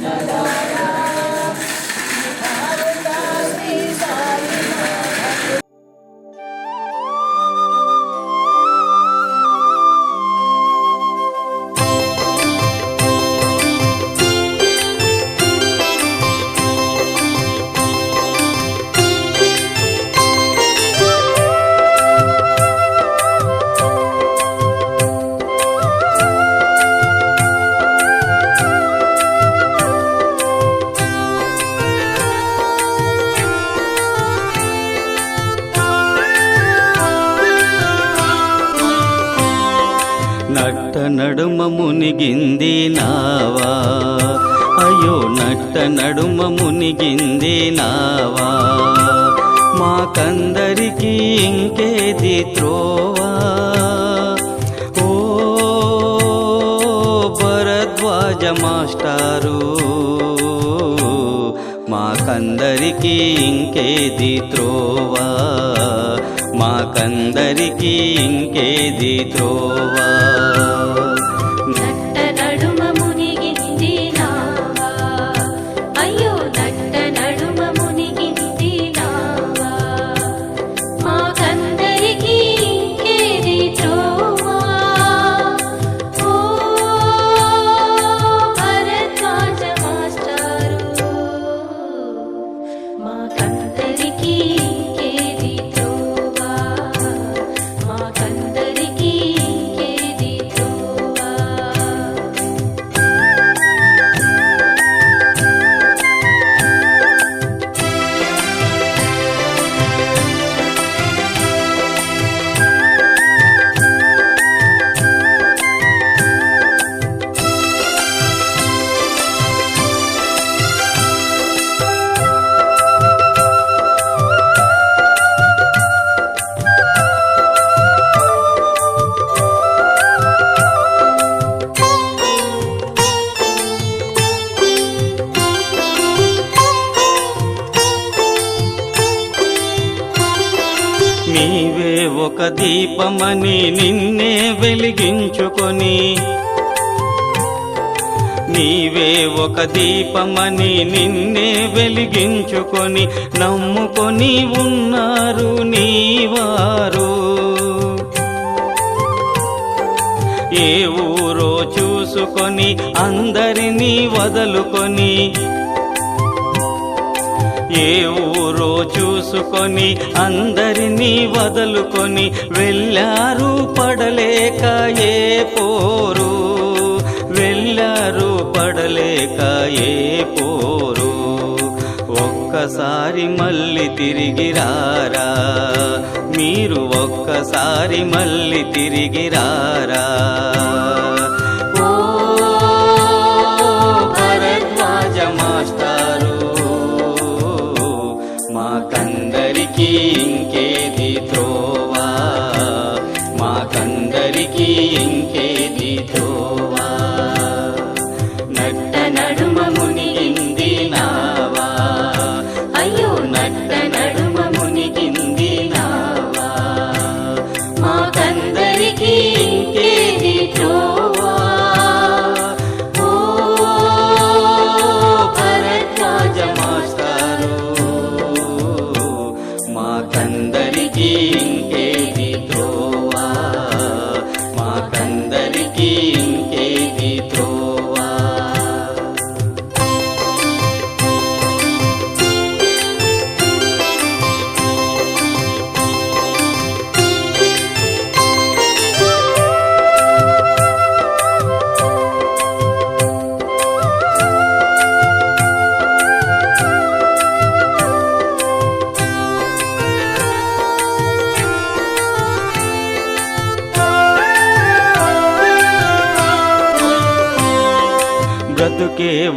Krishna నట్ట నడుమ మునిగింది నావా? అయ్యో నట్ట నడుమ మునిగింది నావా? మాకందరికీ ఇంకేది త్రోవా? ఓ భరద్వాజ మాస్టారు మాకందరికీ ఇంకేది త్రోవా? మాకందరికీ ఇంకేది త్రోవా? దీపమని నిన్నే వెలిగించుకొని నీవే ఒక దీపమని నిన్నే వెలిగించుకొని నమ్ముకొని ఉన్నారు నీవారు. ఏ ఊరో చూసుకొని అందరినీ వదులుకొని ఏ ఊరో చూసుకొని అందరినీ వదులుకొని వెళ్ళారు పడలేక ఏ పోరు. వెళ్ళారు పడలేక ఏ పోరు. ఒక్కసారి మళ్ళీ తిరిగి రారా. మీరు ఒక్కసారి మళ్ళీ తిరిగి మాకందరికీ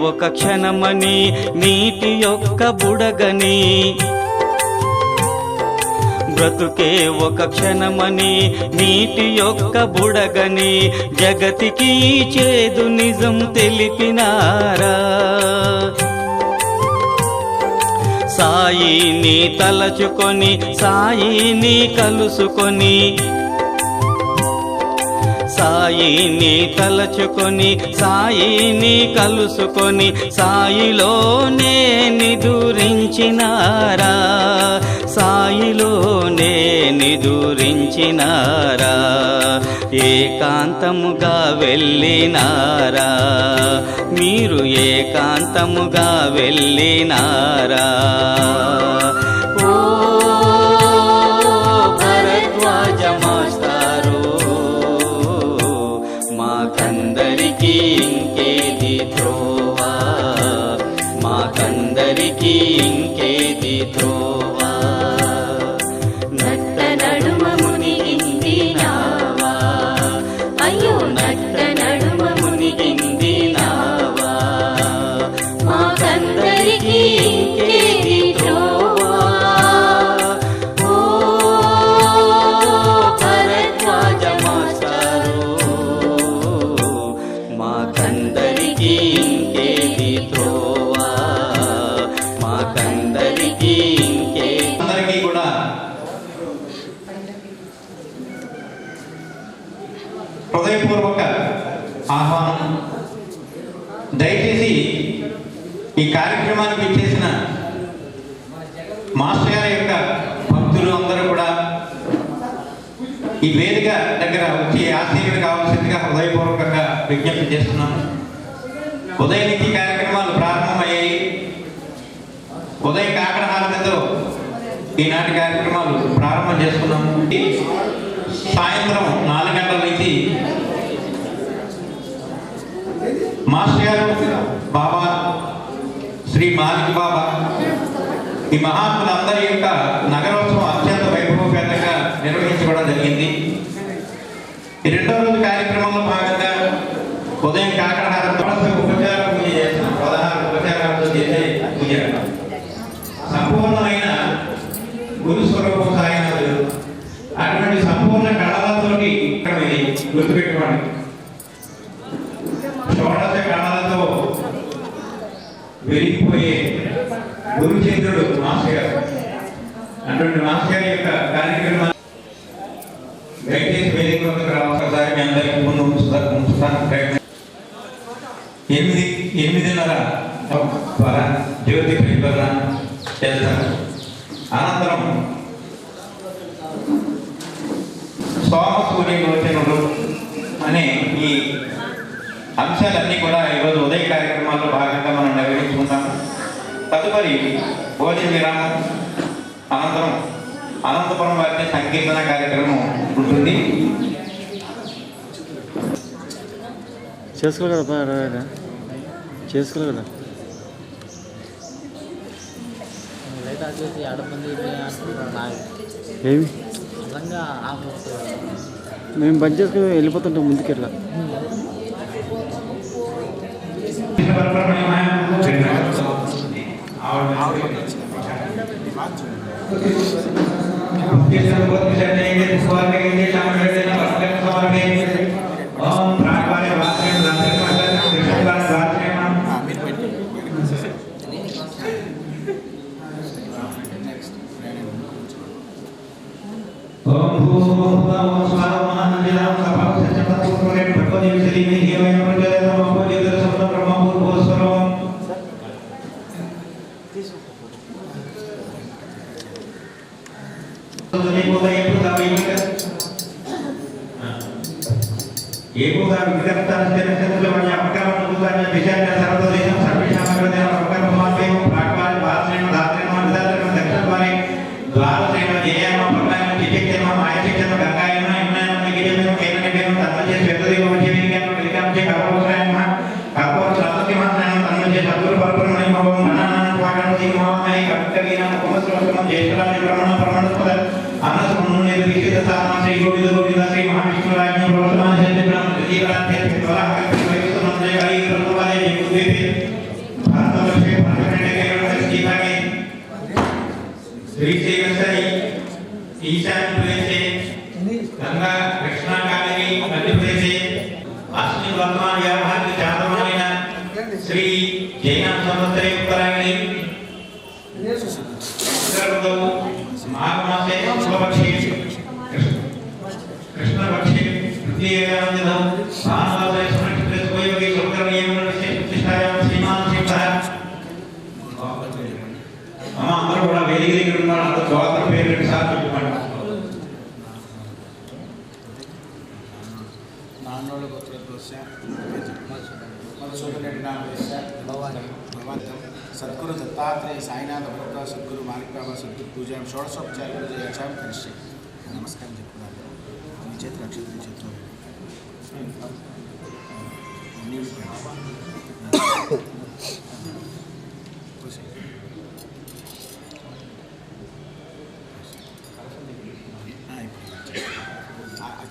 ఒక క్షణమని నీటి యొక్క బుడగని. బ్రతుకే ఒక క్షణమని నీటి యొక్క బుడగని. జగతికి చేదు నిజం తెలిపినారా? సాయిని తలచుకొని సాయిని కలుసుకొని సాయిని తలచుకొని సాయిని కలుసుకొని సాయిలోనే నిదురించినారా? సాయిలోనే నిదురించినారా? ఏకాంతముగా వెళ్ళినారా? మీరు ఏకాంతముగా వెళ్ళినారా? ఇంకేది హృదయపూర్వక ఆహ్వానం. దయచేసి ఈ కార్యక్రమానికి ఇచ్చేసిన మాస్టర్ గారి యొక్క భక్తులు అందరూ కూడా ఈ వేదిక దగ్గర వచ్చి ఆశీర్వది కావాల్సిందిగా హృదయపూర్వకంగా విజ్ఞప్తి చేస్తున్నాను. ఉదయం నుంచి కార్యక్రమాలు ప్రారంభమయ్యాయి. ఉదయం కాకరహారతితో ఈనాటి కార్యక్రమాలు ప్రారంభం చేసుకున్నాము. సాయంత్రం నాలుగు గంటల నుంచి మాస్టర్ గారు బాబా శ్రీ మాలిక్ బాబా ఈ మహాత్ములందరి యొక్క నగరోత్సవం అత్యంత వైభవపేతంగా నిర్వహించుకోవడం జరిగింది. రెండో రోజు సోమ సూర్య గోచరుడు అనే ఈ అంశాలన్నీ కూడా ఈరోజు ఉదయ కార్యక్రమాల్లో భాగంగా మనం నిర్వహించుకుంటాం తదుపరి భోజన విరామం అనంతరం అనంతపురం వారి సంకీర్తన కార్యక్రమం ఉంటుంది. చేసుకోవాలి కదా. చేసుకోవాలి కదా. ఏమి? మేము బంద్ చేసుకుని వెళ్ళిపోతుంటాం ముందుకెళ్ళా. ఓం భూర్భువః ఏకూదా విగతాస్య నక్షత్రమయ అపకరణ భూతాన్ని విశాఖ సర్వదేశం సర్వేషాం అగ్రదేవ అపకర్మాపేమ ईशान प्रदेश, गंगा, कृष्णा कालिनी मध्य प्रदेशे के चारों ओर ना श्री जैन संवत्सरे उत्तरायणे सर्वदौ माघ मासे शुभपक्षे రెండు సార్లు చెప్పండి మధుసూదనరెడ్డి నామస్య భవాని భగవంతం సద్గురు దత్తాత్రేయ సాయినాథ భక్త సద్గురు మాలిక్ బాబా సద్గురు పూజ షోడశోపచార పూజ యచాం కరిష్యే నమస్కారం చెప్పుకున్నాను మీ చేతి నక్షత్రం చేతులు నీళ్ళు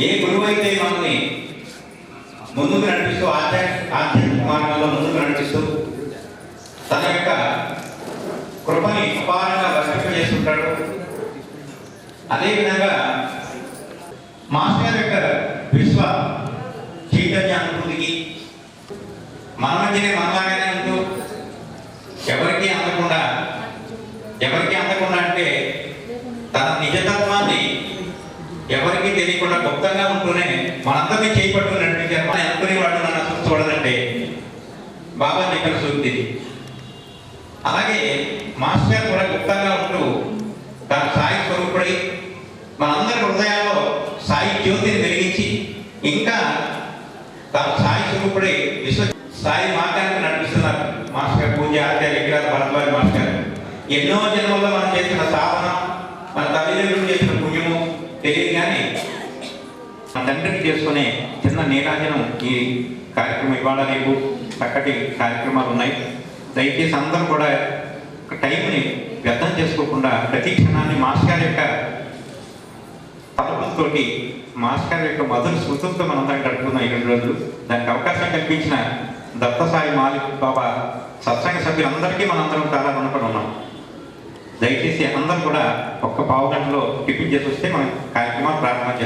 ఏ గురువు అయితే మనల్ని ముందుకు నడిపిస్తూ ఆధ్యాత్మిక ఆధ్యాత్మిక మార్గంలో ముందుకు నడిపిస్తూ తన యొక్క కృపని అపారంగా వర్తింపజేస్తుంటాడు అదేవిధంగా మాస్టర్ యొక్క విశ్వ చైతన్య అనుభూతికి మన మనలాగే గుప్తంగా ఉంటూనే మనందరినీ చేపట్టుకుని నడిపించారు మనం అనుకునేవాడు నన్ను అసలు చూడదంటే బాబా దగ్గర సూక్తి అలాగే మాస్టర్ కూడా గుప్తంగా ఉంటూ తన సాయి స్వరూపుడై మనందరి హృదయాల్లో సాయి జ్యోతిని వెలిగించి ఇంకా తన సాయి స్వరూపుడై విశ్వ సాయి మార్గానికి నడిపిస్తున్నారు మాస్టర్ పూజ ఆచార్య విగ్రహ భరద్వాజ్ మాస్టర్ ఎన్నో జన్మల్లో మనం చేసిన సాధన మన తల్లిదండ్రులు చేసిన పుణ్యము తెలియదు కానీ మన తండ్రికి చేసుకునే చిన్న నీరాజనం ఈ కార్యక్రమం ఇవాళ రేపు చక్కటి కార్యక్రమాలు ఉన్నాయి. దయచేసి అందరూ కూడా ఒక టైంని వ్యర్థం చేసుకోకుండా ప్రతి క్షణాన్ని మాస్టర్ యొక్క తలపులతో మాస్టర్ యొక్క మధుర స్మృతులతో మనందరం గడుపుకున్నాం ఈ రెండు రోజులు. దానికి అవకాశం కల్పించిన దత్తసాయి మాలిక్ బాబా సత్సంగ సభ్యులందరికీ మనందరం చాలా రుణపడి ఉన్నాం. దయచేసి అందరూ కూడా ఒక్క పావు గంటలో టిఫిన్ చేసి వస్తే మనం కార్యక్రమాలు ప్రారంభం చేస్తాం.